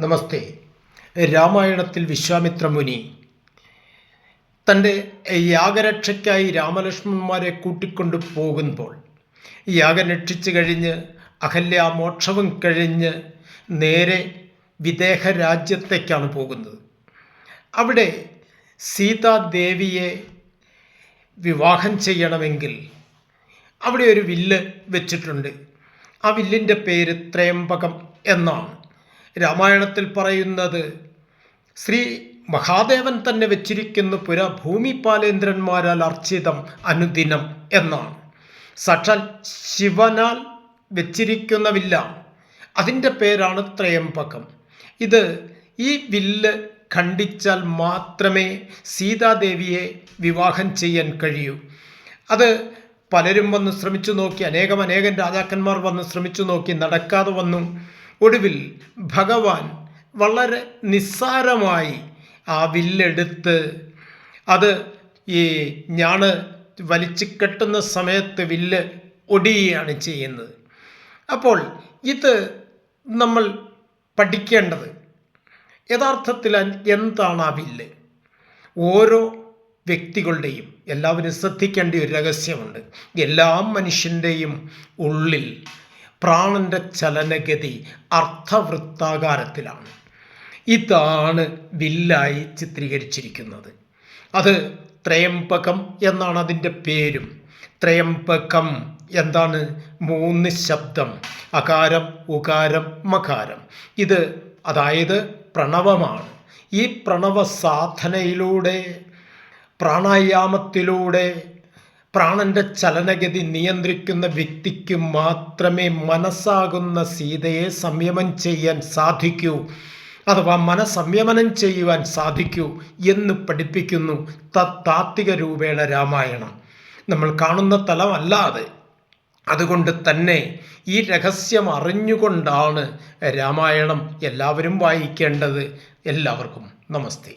നമസ്തേ. രാമായണത്തിൽ വിശ്വാമിത്ര മുനി തന്റെ യാഗരക്ഷയ്ക്കായി രാമലക്ഷ്മണന്മാരെ കൂട്ടിക്കൊണ്ടു പോകുമ്പോൾ യാഗം രക്ഷിച്ചു കഴിഞ്ഞ് അഹല്യ മോക്ഷവും കഴിഞ്ഞ് നേരെ വിദേഹ രാജ്യത്തേക്കാണ് പോകുന്നത്. അവിടെ സീതാദേവിയെ വിവാഹം ചെയ്യണമെങ്കിൽ അവിടെ ഒരു വില്ല് വെച്ചിട്ടുണ്ട്. ആ വില്ലിന്റെ പേര് ത്രയംബകം എന്നാണ്. രാമായണത്തിൽ പറയുന്നത് ശ്രീ മഹാദേവൻ തന്നെ വെച്ചിരിക്കുന്ന പുര ഭൂമിപാലേന്ദ്രന്മാരാൽ അർച്ചിതം അനുദിനം എന്നാണ്. സാക്ഷാൽ ശിവനാൽ വെച്ചിരിക്കുന്ന വില്ല അതിന്റെ പേരാണ് ത്രയംബകം. ഇത് ഈ വില്ല് ഖണ്ഡിച്ചാൽ മാത്രമേ സീതാദേവിയെ വിവാഹം ചെയ്യാൻ കഴിയൂ. അത് പലരും വന്ന് ശ്രമിച്ചു നോക്കി അനേകം അനേകം രാജാക്കന്മാർ വന്ന് ശ്രമിച്ചു നോക്കി നടക്കാതെ വന്നു. ഒടുവിൽ ഭഗവാൻ വളരെ നിസ്സാരമായി ആ വില്ലെടുത്ത് അത് ഈ ഞാണ് വലിച്ചു കെട്ടുന്ന സമയത്ത് വില്ല് ഒടിയുകയാണ് ചെയ്യുന്നത്. അപ്പോൾ ഇത് നമ്മൾ പഠിക്കേണ്ടത് യഥാർത്ഥത്തിൽ എന്താണ് ആ വില്ല്? ഓരോ വ്യക്തികളുടെയും എല്ലാവരും ശ്രദ്ധിക്കേണ്ട ഒരു രഹസ്യമുണ്ട്. എല്ലാ മനുഷ്യന്റെയും ഉള്ളിൽ പ്രാണന്റെ ചലനഗതി അർത്ഥവൃത്താകാരത്തിലാണ്. ഇതാണ് വില്ലായി ചിത്രീകരിച്ചിരിക്കുന്നത്. അത് ത്രയംബകം എന്നാണ് അതിന്റെ പേരും. ത്രയംബകം എന്താണ്? മൂന്ന് ശബ്ദം. അകാരം ഉകാരം മകാരം. ഇത് അതായത് പ്രണവമാണ്. ഈ പ്രണവ സാധനയിലൂടെ പ്രാണായാമത്തിലൂടെ പ്രാണന്റെ ചലനഗതി നിയന്ത്രിക്കുന്ന വ്യക്തിക്ക് മാത്രമേ മനസ്സാകുന്ന സീതയെ സംയമനം ചെയ്യാൻ സാധിക്കൂ അഥവാ മനസംയമനം ചെയ്യുവാൻ സാധിക്കൂ എന്ന് പഠിപ്പിക്കുന്നു താത്വിക രൂപേണ രാമായണം. നമ്മൾ കാണുന്ന തലമല്ലാതെ. അതുകൊണ്ട് തന്നെ ഈ രഹസ്യം അറിഞ്ഞുകൊണ്ടാണ് രാമായണം എല്ലാവരും വായിക്കേണ്ടത്. എല്ലാവർക്കും നമസ്തേ.